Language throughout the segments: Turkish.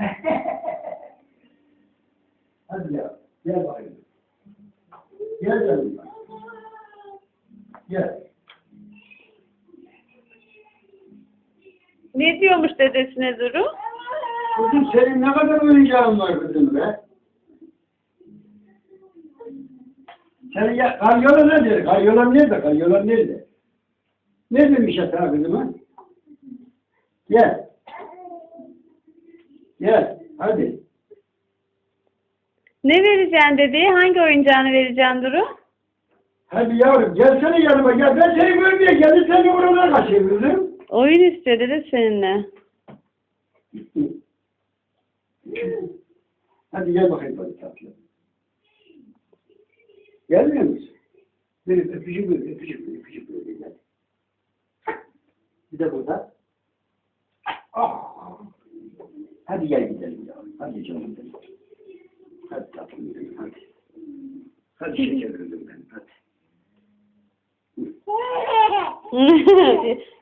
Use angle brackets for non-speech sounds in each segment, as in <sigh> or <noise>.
<laughs> Hadi ya. Gel bakayım. Gel canım. Gel. Ne diyormuş dedesine Duru? Kızım senin ne kadar oyuncağın var kızım be? Senin ya, karyola nedir? Karyola nerede? Karyola nerede? Ne demiş ya sana kızım ha? Gel. Gel. Hadi. Ne vereceksin dedeye? Hangi oyuncağını vereceksin Duru? Hadi yavrum gelsene yanıma gel. Ben seni görmeye geldim. Seni oradan kaçayım kızım. Oyun istiyor dede seninle. <laughs> Hadi gel bakayım bana tatlım. Gelmiyor musun? Bir öpücük ver, öpücük ver, öpücük. Hadi. Bir de burada. Hadi gel gidelim ya. Hadi canım benim. Hadi tatlım benim, hadi. Hadi şeker kızım benim, hadi.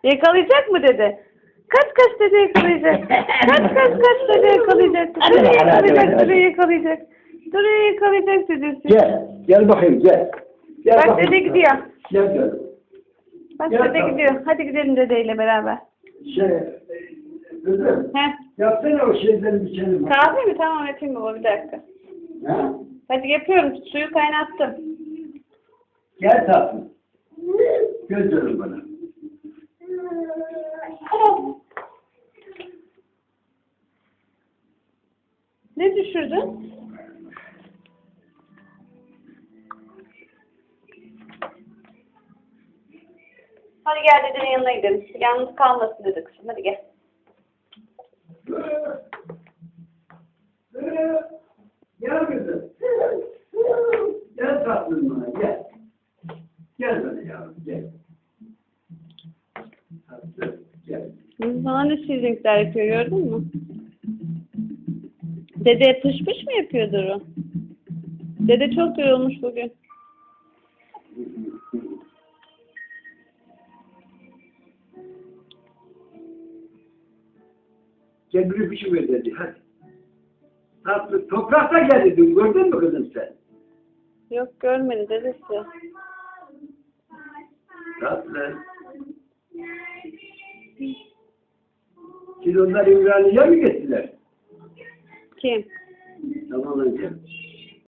yakalayacak mı dede? Kaç kaç dede yakalayacak. Kaç kaç kaç dede yakalayacak. Duru yakalayacak, Duru yakalayacak. Duru yakalayacak dedesi. Gel, gel bakayım gel. Gel Bak bakayım. dede gidiyor. Gel gel. Bak Gel dede gidiyor. Hadi gidelim dedeyle beraber. Şey, kızım. Heh. Yapsana o şeyden bir var. Kahve mi? Tamam yapayım baba bir dakika. Ha? Hadi yapıyorum. Suyu kaynattım. Gel tatlım. Gözlerim bana. Ne düşürdün? Hadi gel dedenin yanına gidelim. Yalnız kalmasın dedi kızım. Hadi gel. Gel kızım. Gel tatlım bana gel. Gel bana yavrum gel. Tatlım gel. Sana ne şirinlikler yapıyor gördün mü? Dede pış pış mı yapıyor Duru? Dede çok yorulmuş bugün. Gel bir öpücük ver dedi hadi. Tatlı toprakta gel dedim gördün mü kızım sen? Yok görmedi dedesi. Tatlı. Siz onlar İmraniye mi gittiler? Kim? Tamam önce.